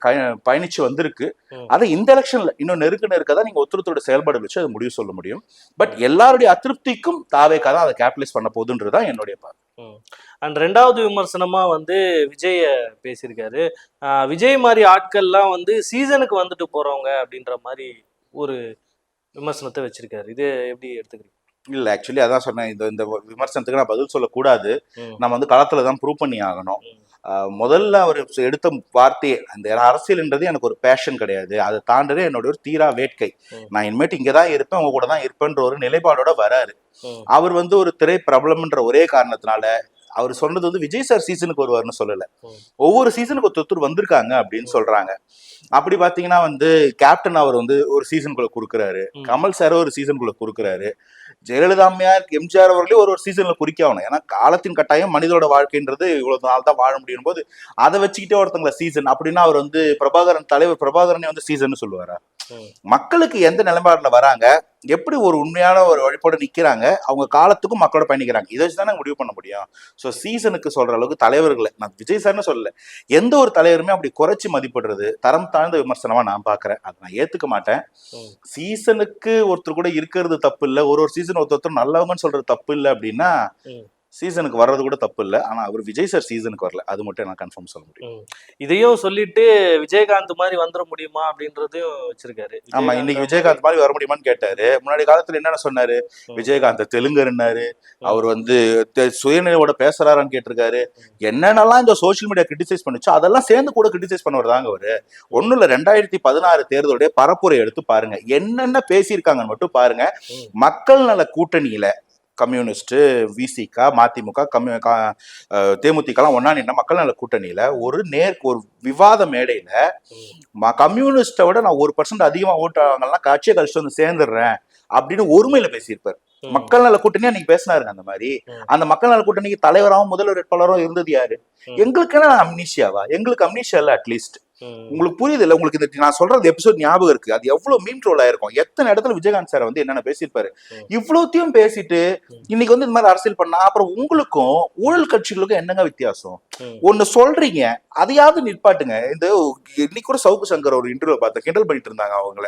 பயணிச்சு வந்திருக்கு. அதை இந்த எலெக்ஷன்ல இன்னும் நெருக்க நெருக்க தான் நீங்க ஒருத்தரோட செயல்பாடு வச்சு அதை முடிவு சொல்ல முடியும். பட் எல்லாருடைய அதிருப்திக்கும் தாவேக்கா தான் அதை கேபிடலைஸ் பண்ண போகுதுன்றதுதான் என்னுடைய பார்வை. அண்ட் ரெண்டாவது விமர்சனமா வந்து விஜய பேசியிருக்காரு. விஜய் மாதிரி ஆட்கள்லாம் வந்து சீசனுக்கு வந்துட்டு போறவங்க அப்படின்ற மாதிரி ஒரு விமர்சனத்தை வச்சிருக்காரு. இது எப்படி எடுத்துக்கிறீங்க? இல்ல ஆக்சுவலி அதான் சொன்னேன். இந்த இந்த விமர்சனத்துக்கு நான் பதில் சொல்லக்கூடாது. நம்ம வந்து களத்துல தான் ப்ரூவ் பண்ணி ஆகணும். முதல்ல அவர் எடுத்த வார்த்தையே அந்த அரசியல்ன்றது எனக்கு ஒரு பேஷன் கிடையாது அதை தாண்டதே என்னோட ஒரு தீரா வேட்கை. நான் இனிமேட்டு இங்கே தான் இருப்பேன் உங்க கூட தான் இருப்பேன்ற ஒரு நிலைப்பாடோட வராரு. அவர் வந்து ஒரு திரை பிரபலம்ன்ற ஒரே காரணத்தினால அவர் சொன்னது வந்து விஜய் சார் சீசனுக்கு வருவார்னு சொல்லல. ஒவ்வொரு சீசனுக்கு ஒரு தொத்தர் வந்திருக்காங்க அப்படின்னு சொல்றாங்க அப்படி பாத்தீங்கன்னா வந்து கேப்டன் அவர் வந்து ஒரு சீசனுக்குள்ள குறுக்குறாரு. ம். கமல் சார் ஒரு சீசனுக்குள்ள குறுக்குறாரு. ஜெயலலிதா அம்மையார் எம்ஜிஆர் அவர்களே ஒரு ஒரு சீசன்ல குறிக்க ஆகணும். ஏன்னா காலத்தின் கட்டாயம் மனிதனோட வாழ்க்கைன்றது இவ்வளவு நாள் தான் வாழ முடியும் போது அதை வச்சுக்கிட்டே ஒருத்தங்கள சீசன் அப்படின்னா அவர் வந்து பிரபாகரன் தலைவர் பிரபாகரனே வந்து சீசன் சொல்லுவாரா. மக்களுக்கு எந்த நிலைப்பாடுல வராங்க? எப்படி ஒரு உண்மையான ஒரு வழிபாடு நிக்கிறாங்க? அவங்க காலத்துக்கும் மக்களோட பயணிக்கிறாங்க. இதை வச்சு தானே முடிவு பண்ண முடியும்? ஸோ சீசனுக்கு சொல்ற அளவுக்கு தலைவர்களை நான் விஜய் சார்னு சொல்லல. எந்த ஒரு தலைவருமே அப்படி குறைச்சி மதிப்பிடுறது தரம் தாழ்ந்த விமர்சனமா நான் பாக்குறேன் அதை நான் ஏத்துக்க மாட்டேன். சீசனுக்கு ஒருத்தர் கூட இருக்கிறது தப்பு இல்லை. ஒரு ஒரு சீசன் ஒருத்தர் ஒருத்தர் நல்லவங்கன்னு சொல்றது தப்பு இல்லை அப்படின்னா. சீசனுக்கு வர்றது கூட தப்பு இல்லை. ஆனா அவர் விஜய் சார் சீசனுக்கு வரல. அது மட்டும் நான் கன்ஃபார்ம் சொல்ல முடியும். இதையும் சொல்லிட்டு விஜயகாந்த் மாதிரி வந்துட முடியுமா அப்படின்றதையும் வச்சிருக்காரு. ஆமா இன்னைக்கு விஜயகாந்த் மாதிரி வர முடியுமான்னு கேட்டாரு. முன்னாடி காலத்துல என்னென்ன சொன்னாரு. விஜயகாந்த் தெலுங்கர்னாரு அவர் வந்து சுயநிலையோட பேசுறாரான்னு கேட்டிருக்காரு. என்னென்னலாம் இந்த சோஷியல் மீடியா கிரிட்டிசைஸ் பண்ணுச்சோ அதெல்லாம் சேர்ந்து கூட கிரிட்டிசைஸ் பண்ணவர் தாங்க அவரு. ஒண்ணும் இல்ல ரெண்டாயிரத்தி பதினாறு தேர்தலுடைய பரப்புரை எடுத்து பாருங்க. என்னென்ன பேசியிருக்காங்கன்னு மட்டும் பாருங்க. மக்கள் நல கூட்டணியில கம்யூனிஸ்ட் விசிக மதிமுக கம்யூ தேமுதிகலாம் ஒன்னா நின்ன மக்கள் நல கூட்டணியில ஒரு நேர் ஒரு விவாத மேடையில கம்யூனிஸ்ட்டை விட நான் ஒரு பர்சன்ட் அதிகமா ஓட்டு வாங்கலாம் கட்சியை கழிச்சு வந்து சேர்ந்துடுறேன் அப்படின்னு ஒருமையில பேசியிருப்பார். மக்கள் நல கூட்டணி அன்னைக்கு பேசினாருங்க அந்த மாதிரி. அந்த மக்கள் நல கூட்டணிக்கு தலைவராகவும் முதல்வர் வேட்பாளரும் இருந்தது யாரு. எங்களுக்கு என்ன அம்னிஷியாவா எங்களுக்கு அம்னிஷியா இல்ல அட்லீஸ்ட். உங்களுக்கு புரியுது இல்ல உங்களுக்கு இந்த நான் சொல்றது எபிசோட் ஞாபகம் இருக்கு. அது எவ்வளவு மீன் ட்ரோல் ஆயிருக்கும். எத்தனை இடத்துல விஜயகாந்த் சார் வந்து என்னென்ன பேசியிருப்பாரு? ம். இவ்வளோத்தையும் பேசிட்டு. இன்னைக்கு வந்து இந்த மாதிரி அரசியல் பண்ணா அப்புறம் உங்களுக்கும் ஊழல் கட்சிகளுக்கும் என்னங்க வித்தியாசம். ஒன்னு சொல்றீங்க அதையாவது நிற்பாட்டுங்க இந்த இன்னைக்கு கூட சவுக்கு சங்கர் ஒரு இன்டர்வியூ பார்த்தேன் கிண்டல் பண்ணிட்டு இருந்தாங்க அவங்கள.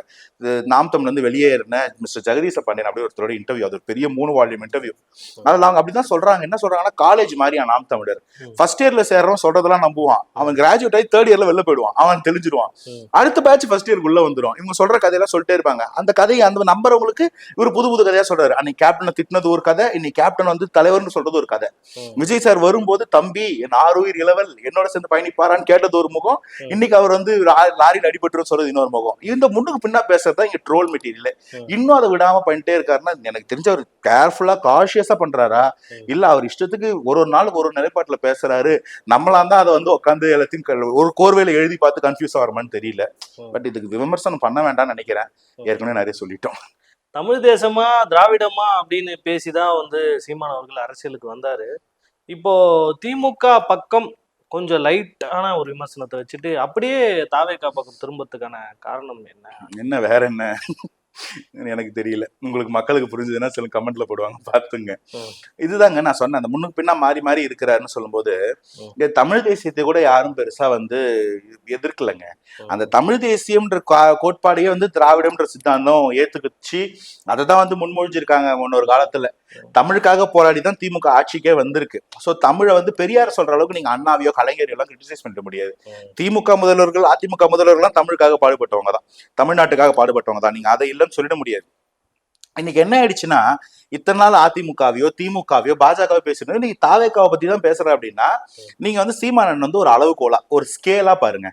நாம் தமிழ்ல இருந்து வெளியேறின மிஸ்டர் ஜெகதீச பாண்டியன் அப்படி ஒருத்தரோட இன்டர்வியூ அது ஒரு பெரிய மூணு வால்யூம் இன்டர்வியூ அதில் அவங்க அப்படிதான் சொல்றாங்க. என்ன சொல்றாங்கன்னா காலேஜ் மாதிரியா நாம் தமிழர். ஃபர்ஸ்ட் இயர்ல சேர்றவன் சொல்றதெல்லாம் நம்புவான். அவன் கிராஜுவேட் ஆகி தேர்ட் இயர்ல வெளில போயிடுவான். அவன் தெளிஞ்சிருவான். அடுத்த பேட்ச் ஃபர்ஸ்ட் இயருக்கு உள்ள வந்துடும் இவங்க சொல்ற கதையெல்லாம் சொல்லிட்டே இருப்பாங்க அந்த கதையை அந்த நம்புறவங்களுக்கு இவர் புது புது கதையா சொல்றாரு அன்னைக்கு கேப்டனை திட்டினது ஒரு கதை இன்னைக்கு கேப்டன் வந்து தலைவர்னு சொல்றது ஒரு கதை. விஜய் சார் வரும்போது தம்பி என் ஆறுயிர் இளவல் என்னோட சேர்ந்து பயணிப்பாரான்னு கேட்டது ஒரு முகம். இன்னைக்கு அவர் வந்து லாரியில் அடிபட்டு சொல்றது இன்னொரு முகம் இந்த முன்னுக்கு பின்னா பேசுறது இங்க ட்ரோல் மெட்டீரியல். இன்னும் அதை விடாம பண்ணிட்டே இருக்காருன்னா எனக்கு தெரிஞ்ச அவர் கேர்ஃபுல்லா காஷியஸா பண்றாரா. இல்ல அவர் இஷ்டத்துக்கு ஒரு ஒரு நாளுக்கு ஒரு நிலைப்பாட்டுல பேசுறாரு நம்மளா தான் அதை வந்து உட்காந்து எல்லாத்தையும் ஒரு கோர்வையில எழுதி பார்த்து கன்ஃபியூஸ் ஆகிறோமான்னு தெரியல. பட் இதுக்கு விமர்சனம் பண்ண வேண்டாம்னு நினைக்கிறேன். ஏற்கனவே நிறைய சொல்லிட்டோம். தமிழ் தேசமா திராவிடமா அப்படின்னு பேசிதான் வந்து சீமான் அவர்கள் அரசியலுக்கு வந்தாரு. இப்போ திமுக பக்கம் கொஞ்சம் லைட்டான ஒரு விமர்சனத்தை வச்சுட்டு அப்படியே தாவேக்கா பக்கம் திரும்பறதுக்கான காரணம் என்ன? என்ன வேற என்ன? எனக்கு தெரியல. உங்களுக்கு மக்களுக்கு புரிஞ்சதுன்னா சில கமெண்ட்ல போடுவாங்க பார்த்துங்க. இதுதாங்க நான் சொன்னேன் அந்த முன்னுக்கு பின்னா மாறி மாறி இருக்கிறாருன்னு சொல்லும்போது தமிழ் தேசியத்தை கூட யாரும் பெருசா வந்து எதிர்க்கலைங்க. அந்த தமிழ் தேசியம்ன்ற கா- கோட்பாடையே வந்து திராவிடம்ன்ற சித்தாந்தம் ஏத்துக்குச்சு. அதை தான் வந்து முன்மொழிஞ்சிருக்காங்க முன்னொரு காலத்துல. தமிழுக்காக போராடி தான் திமுக ஆட்சிக்கே வந்திருக்கு. சோ தமிழை வந்து பெரியார் சொல்ற அளவுக்கு நீங்க அண்ணாவையோ கலைஞரையோ எல்லாம் கிரிட்டிசைஸ் பண்ண முடியாது. திமுக முதல்வர்கள் அதிமுக முதல்வர்கள்லாம் தமிழுக்காக பாடுபட்டவங்க தான். தமிழ்நாட்டுக்காக பாடுபட்டவங்க தான். நீங்க அதை இல்லைன்னு சொல்லிட முடியாது. இன்னைக்கு என்ன ஆயிடுச்சுன்னா இத்தனை நாள் அதிமுகவையோ திமுகவையோ பாஜகவோ பேசுறது நீங்க தாவேக்காவை பத்தி தான் பேசுற அப்படின்னா நீங்க வந்து சீமானன் வந்து ஒரு அளவுகோலா ஒரு ஸ்கேலா பாருங்க.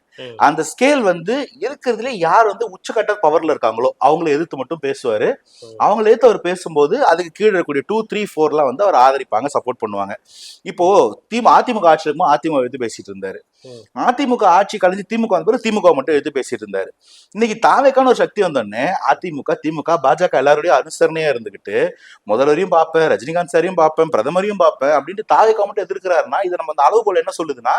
அந்த ஸ்கேல் வந்து இருக்கிறதுல யார் வந்து உச்சக்கட்ட பவர்ல இருக்காங்களோ அவங்கள எதிர்த்து மட்டும் பேசுவாரு. அவங்கள எதிர்த்து அவர் பேசும்போது அதுக்கு கீழே இருக்கக்கூடிய டூ த்ரீ ஃபோர்லாம் வந்து அவர் ஆதரிப்பாங்க சப்போர்ட் பண்ணுவாங்க இப்போ திமுக அதிமுக ஆட்சி இருக்கும்போது அதிமுக எடுத்து பேசிட்டு இருந்தாரு. அதிமுக ஆட்சி கழிஞ்சு திமுக வந்த பிறகு திமுக மட்டும் எடுத்து பேசிட்டு இருந்தாரு இன்னைக்கு தாவேக்கான ஒரு சக்தி வந்தோடனே அதிமுக திமுக பாஜக எல்லாரோடய அனுசரணையா இருந்துகிட்டு முதல்வரையும் பார்ப்பேன் ரஜினிகாந்த் சாரையும் பார்ப்பேன் பிரதமரையும் பார்ப்பேன் அப்படின்ட்டு தாவேக்கா மட்டும் எதிர்க்கிறாருன்னா இதை நம்ம அந்த அளவுகோல் என்ன சொல்லுதுன்னா.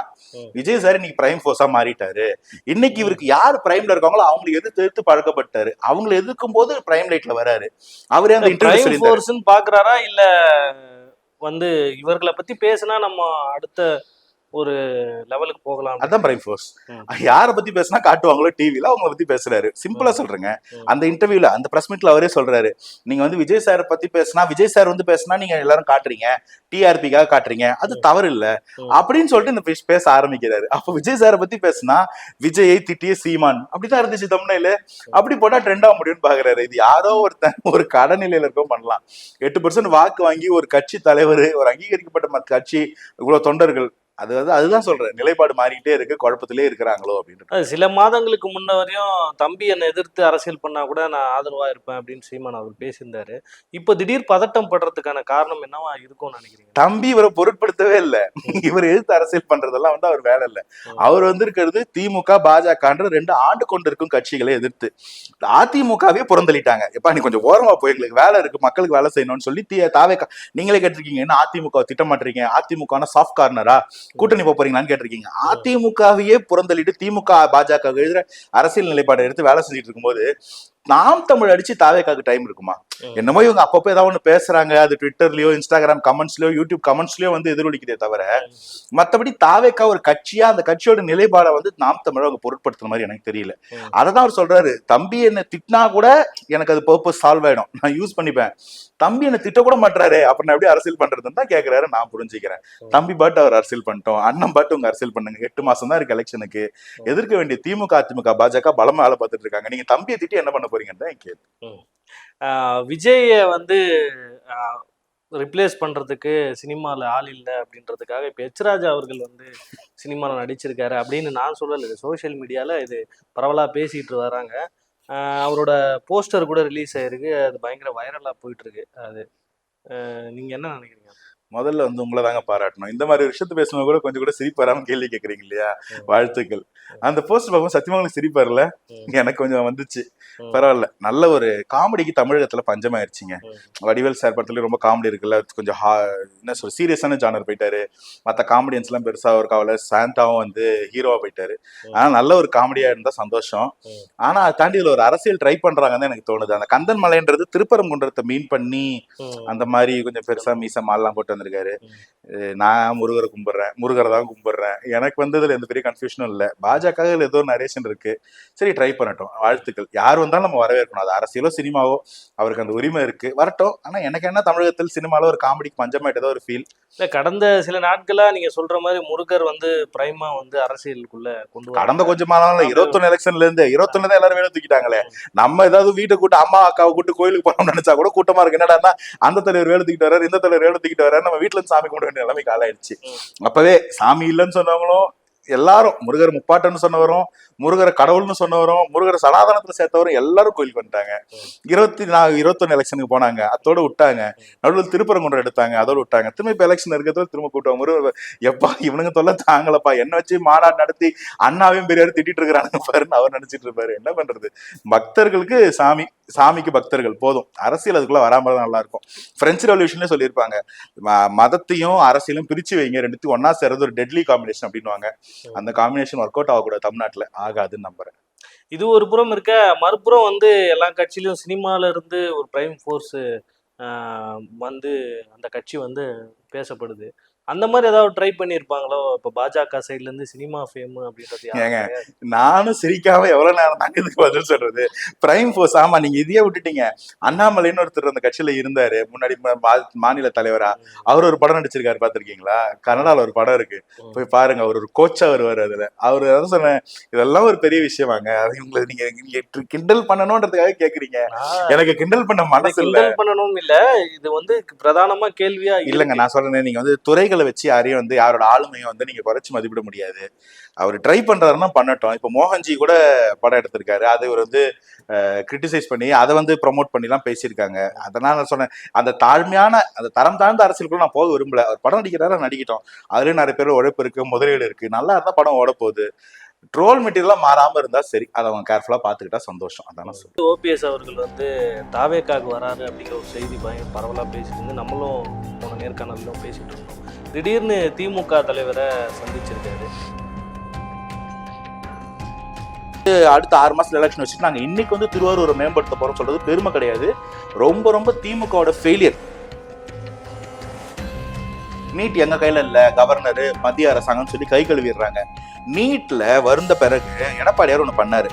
விஜய் சார் இன்னைக்கு பிரைம் ஃபோர்ஸா மாறிட்டாரு. இன்னைக்கு இவருக்கு யார் பிரைம்ல இருக்காங்களோ அவங்களை எதிர்த்து எதிர்த்து பழக்கப்பட்டாரு. அவங்களை எதிர்க்கும் போது பிரைம் லைட்ல வராரு. அவரே அந்த பிரைம் சொல்லியிருந்தாரு. ஃபோர்ஸ்னு பாக்குறாரா இல்ல வந்து இவர்களை பத்தி பேசினா நம்ம அடுத்த ஒரு லெவலுக்கு போகலாம். அதான் பிரைம் ஃபோர்ஸ். யாரை பத்தி பேசினா காட்டுவாங்களோ டிவில அவங்கள பத்தி பேசுறாரு. சிம்பிளா சொல்றேங்க. அந்த இன்டர்வியூல அந்த பிரஸ் மீட்ல அவரே சொல்றாரு. நீங்க வந்து விஜய் சார் பத்தி பேசினா விஜய் சார் வந்து பேசினா நீங்க எல்லாரும் காட்டுறீங்க. டிஆர்பிக்காக காட்டுறீங்க. அது தவறு இல்ல. அப்படின்னு சொல்லிட்டு இந்த பேச- ஆரம்பிக்கிறாரு. அப்ப விஜய் சாரை பத்தி பேசினா விஜயை திட்டிய சீமான். அப்படிதான் இருந்துச்சு தமிழ்ல அப்படி போட்டா ட்ரெண்ட் ஆக முடியும்னு பாக்குறாரு. இது யாரோ ஒருத்தன் ஒரு கடநிலையில இருக்கோ பண்ணலாம். எட்டு பர்சன்ட் வாக்கு வாங்கி ஒரு கட்சி தலைவர் ஒரு அங்கீகரிக்கப்பட்ட கட்சி இவ்வளவு தொண்டர்கள். அது வந்து அதுதான் சொல்றேன். நிலைப்பாடு மாறிக்கிட்டே இருக்கு. குழப்பத்திலே இருக்கிறாங்களோ அப்படின்ட்டு. அது சில மாதங்களுக்கு முன்ன வரையும் தம்பி என்னை எதிர்த்து அரசியல் பண்ணா கூட நான் ஆதரவா இருப்பேன் அப்படின்னு சீமான் அவர் பேசியிருந்தாரு. இப்போ திடீர் பதட்டம் படுறதுக்கான காரணம் என்னவா இருக்கும்னு நினைக்கிறீங்க? தம்பி இவரை பொருட்படுத்தவே இல்ல. இவர் எதிர்த்து அரசியல் பண்றதெல்லாம் வந்து அவர் வேலை இல்ல. அவர் வந்து இருக்கிறது திமுக பாஜகன்ற ரெண்டு ஆண்டு கொண்டிருக்கும் கட்சிகளை எதிர்த்து. அதிமுகவே புறந்தள்ளிட்டாங்க. எப்பா நீ கொஞ்சம் ஓரமா போய் எங்களுக்கு வேலை இருக்கு. மக்களுக்கு வேலை செய்யணும்னு சொல்லி தாவே நீங்களே கேட்டிருக்கீங்க என்ன அதிமுக வை திட்ட மாட்டீங்க அதிமுக சாஃப்ட் கார்னரா கூட்டணி போறீங்களான்னு கேட்டிருக்கீங்க. அதிமுகவையே புறந்தள்ளிட்டு திமுக பாஜக எழுதுற அரசியல் நிலைப்பாடை எடுத்து வேலை செஞ்சுட்டு இருக்கும்போது நாம் தமிழ் அடிச்சு தாவேக்காக்கு டைம் இருக்குமா. என்னமோ இவங்க அப்பப்போ ஏதாவது ஒண்ணு பேசுறாங்க அது ட்விட்டர்லயோ இன்ஸ்டாகிராம் கமெண்ட்ஸ்லயோ யூடியூப் கமெண்ட்ஸ்லயோ வந்து எதிரொலிக்குதே தவிர மத்தபடி தாவேக்கா ஒரு கட்சியா அந்த கட்சியோட நிலைப்பாடை வந்து நாம் தமிழ் அவங்க பொருட்படுத்துற மாதிரி எனக்கு தெரியல. அததான் அவர் சொல்றாரு. தம்பி என்ன திட்டினா கூட எனக்கு அது பர்பஸ் சால்வ் ஆயிடும். நான் யூஸ் பண்ணிப்பேன். தம்பி என்ன திட்ட கூட மாட்டாரு அப்புறம் நான் எப்படி அரசியல் பண்றதுன்னு தான் கேக்குறாரு நான் புரிஞ்சுக்கிறேன். தம்பி பாட்டு அவர் அரசியல் பண்ணிட்டோம். அண்ணன் பாட்டு உங்க அரசியல் பண்ணுங்க. எட்டு மாசம் தான் இருக்கு எலெக்ஷனுக்கு எதிர்க்க வேண்டிய திமுக அதிமுக பாஜக பலமா வேலை பார்த்துட்டு இருக்காங்க. நீங்க தம்பியை திட்டி என்ன பண்ண போறீங்கன்னு தான் கேள்வி விஜயை வந்து ரிப்ளேஸ் பண்ணுறதுக்கு சினிமாவில் ஆள் இல்லை அப்படின்றதுக்காக இப்போ எச்ராஜா அவர்கள் வந்து சினிமாவில் நடிச்சிருக்காரு அப்படின்னு நான் சொல்லலை. இது சோஷியல் மீடியாவில் இது பரவலாக பேசிகிட்டு வராங்க. அவரோட போஸ்டர் கூட ரிலீஸ் ஆயிருக்கு. அது பயங்கர வைரலாக போயிட்டுருக்கு அது நீங்கள் என்ன நினைக்கிறீங்க? முதல்ல வந்து உங்களை தாங்க பாராட்டணும் இந்த மாதிரி விஷயத்த பேசும்போது கூட கொஞ்சம் கூட சிரிப்பு வராம கேள்வி கேட்கறீங்க இல்லையா. வாழ்த்துக்கள் அந்த போஸ்ட் பார்க்கும்போது சத்தியமா உங்களுக்கு சிரிப்பு வரல. எனக்கு கொஞ்சம் வந்துச்சு. பரவாயில்ல நல்ல ஒரு காமெடிக்கு தமிழகத்துல பஞ்சமாயிருச்சுங்க. வடிவேல் சார் படத்துல ரொம்ப காமெடி இருக்குல்ல கொஞ்சம் ஹா என்ன சொல்ற சீரியஸான ஜானர் போயிட்டாரு மத்த காமெடியன்ஸ் எல்லாம் பெருசா ஒரு கவலை சாந்தாவும் வந்து ஹீரோவா போயிட்டாரு. ஆனா நல்ல ஒரு காமெடியா இருந்தா சந்தோஷம். ஆனா அதை தாண்டி இதுல ஒரு அரசியல் ட்ரை பண்றாங்கன்னு எனக்கு தோணுது அந்த கந்தன் மலைன்றது திருப்பரங்குன்றத்தை மீன் பண்ணி. அந்த மாதிரி கொஞ்சம் பெருசா மீச மால்லாம் போட்டு வந்திருக்காரு அஹ் நான் முருகரை கும்பிடுறேன் முருகரை தான் கும்பிடுறேன். எனக்கு வந்து இதுல எந்த பெரிய கன்ஃபியூஷனும் இல்ல. பாஜக ஏதோ நரேஷன் இருக்கு. சரி ட்ரை பண்ணட்டும். வாழ்த்துக்கள். யார் வந்தாலும் நம்ம வரவேற்கணும் அது அரசியலோ சினிமாவோ அவருக்கு அந்த உரிமை இருக்கு. வரட்டும். ஆனா எனக்கு என்ன தமிழகத்தில் சினிமால ஒரு காமெடிக்கு பஞ்சமாயிட்டதோ ஒரு ஃபீல் இல்ல கடந்த சில நாட்களா நீங்க சொல்ற மாதிரி முருகர் வந்து பிரைமா வந்து அரசியலுக்குள்ள கொண்டு. கடந்த கொஞ்ச நாளால இருபத்தொன்னு எலெக்ஷன்ல இருந்து இருபத்தொன்னு தான் எல்லாரும் வேலை தூக்கிட்டாங்களே. நம்ம ஏதாவது வீட்டை கூட்டு அம்மா அக்காவை கூட்டு கோயிலுக்கு போறோம்னு நினைச்சா கூட கூட்டமா இருக்கு. என்னடா அந்த தலைவர் வேலை தூக்கிட்டு வர்றாரு இந்த தலைவர் வேலை தூக்கிட்டு வர்றாரு நம்ம வீட்டுல இருந்து சாமி கும்பிட வேண்டிய நிலைமைக்கு ஆளாயிடுச்சு. அப்பவே சாமி இல்லைன்னு சொன்னவங்களும் எல்லாரும் முருகர் முப்பாட்டன்னு சொன்னவரும் முருகரை கடவுள்னு சொன்னவரும் முருகரை சனாதனத்துல சேர்த்தவரும் எல்லாரும் கோயிலுக்கு வந்துட்டாங்க. இருபத்தி நாலு இருபத்தொன்னு எலெக்ஷனுக்கு போனாங்க. அதோட விட்டாங்க. நடுவில் திருப்பரங்குன்றம் எடுத்தாங்க. அதோட விட்டாங்க. திரும்ப இப்ப எலெக்ஷன் இருக்கிறதுல திரும்ப கூட்டுவாங்க முருகர் எப்பா இவனுங்க தொல்லை தாங்களப்பா என்ன வச்சு மாநாடு நடத்தி அண்ணாவையும் பெரியார் திட்டிட்டு இருக்கிறாங்க பாருன்னு அவர் நினைச்சிட்டு இருப்பாரு. என்ன பண்றது? பக்தர்களுக்கு சாமி சாமிக்கு பக்தர்கள் போதும். அரசியல் அதுக்குள்ள வராமல் தான் நல்லா இருக்கும் பிரெஞ்சு ரெவல்யூஷன்ல சொல்லியிருப்பாங்க மதத்தையும் அரசியலும் பிரிச்சு வைங்க. ரெண்டுத்தையும் ஒன்னா சேர்றது ஒரு டெட்லி காம்பினேஷன் அப்படின்னுவாங்க. அந்த காம்பினேஷன் ஒர்க் அவுட் ஆகக்கூடாது தமிழ்நாட்டுல. ஆகாதுன்னு நம்புறேன். இது ஒரு புறம் இருக்க மறுபுறம் வந்து எல்லா கட்சியிலும் சினிமால இருந்து ஒரு பிரைம் ஃபோர்ஸ் வந்து அந்த கட்சி வந்து பேசப்படுது. அந்த மாதிரி ஏதாவது ட்ரை பண்ணியிருப்பாங்களோ? இப்போ பாஜக சைட்ல இருந்து சினிமா ஃபேம் அப்படின்றது ஏங்க? நானும் சிரிக்காம எவ்வளவு நேரம் தாங்க இதுக்கு பதில் சொல்றது? பிரைம் ஃபோர்ஸ் ஆமா நீங்க இதையே விட்டுட்டீங்க. அண்ணாமலைன்னு ஒருத்தர் அந்த கட்சியில இருந்தாரு. முன்னாடி மாநில தலைவரா. அவர் ஒரு படம் நடிச்சிருக்காரு பாத்திருக்கீங்களா கனடால ஒரு படம் இருக்கு. போய் பாருங்க அவர் ஒரு கோச்சா வருவாரு அதுல. அவர் அதான் சொன்னேன் இதெல்லாம் ஒரு பெரிய விஷயமாங்க. அது உங்களை நீங்க நீங்க கிண்டல் பண்ணணும்ன்றதுக்காக கேக்குறீங்க. எனக்கு கிண்டல் பண்ண மனசு இல்ல. கிண்டல் பண்ணணும் இல்ல. இது வந்து பிரதானமா கேள்வியா இல்லங்க. நான் சொல்றேன் நீங்க வந்து துறைகளை வச்சு யாரையும் வந்து யாரோட ஆளுமையும் வந்து நீங்க குறைச்சி மதிப்பிட முடியாது. அவர் ட்ரை பண்றாருன்னா பண்ணட்டும். இப்போ மோகன்ஜி கூட படம் எடுத்திருக்காரு. அதை இவர் வந்து கிரிட்டிசைஸ் பண்ணி அதை வந்து ப்ரொமோட் பண்ணிலாம் பேசியிருக்காங்க. அதனால நான் சொன்னேன் அந்த தாழ்மையான அந்த தரம் தாழ்ந்த அரசியலுக்குள்ள நான் போக விரும்பல. அவர் படம் நடிக்கிறாரு? நடிக்கட்டும். அதுலயும் நிறைய பேர் உழைப்பு இருக்கு முதலீடு இருக்கு. நல்லா இருந்தா படம் ஓட போகுது. ட்ரோல் மெட்டீரியலாக மாறாமல் இருந்தால் சரி. அதை அவங்க கேர்ஃபுல்லாக பார்த்துக்கிட்டா சந்தோஷம். அதான் சொல்லி ஓபிஎஸ் அவர்கள் வந்து தாவேக்காக வராரு அப்படிங்கிற ஒரு செய்தி பயங்கர பரவலாக பேசிட்டு இருந்து நம்மளும் போன நேர்காணலும் பேசிட்டு இருந்தோம். திடீர்னு திமுக தலைவரை சந்திச்சிருக்காரு. அடுத்த ஆறு மாசத்துல எலெக்ஷன் வச்சுட்டு நாங்க இன்னைக்கு வந்து திருவாரூரை மேம்படுத்த போறோம் சொல்றது பெருமை கிடையாது. ரொம்ப ரொம்ப திமுகவோட ஃபெயிலியர் நீட் எங்க கையில இல்ல கவர்னர் மத்திய அரசாங்கம் சொல்லி கை கழுவிடுறாங்க. நீட்ல வருந்த பிறகு எடப்பாடியார் ஒன்று பண்ணாரு.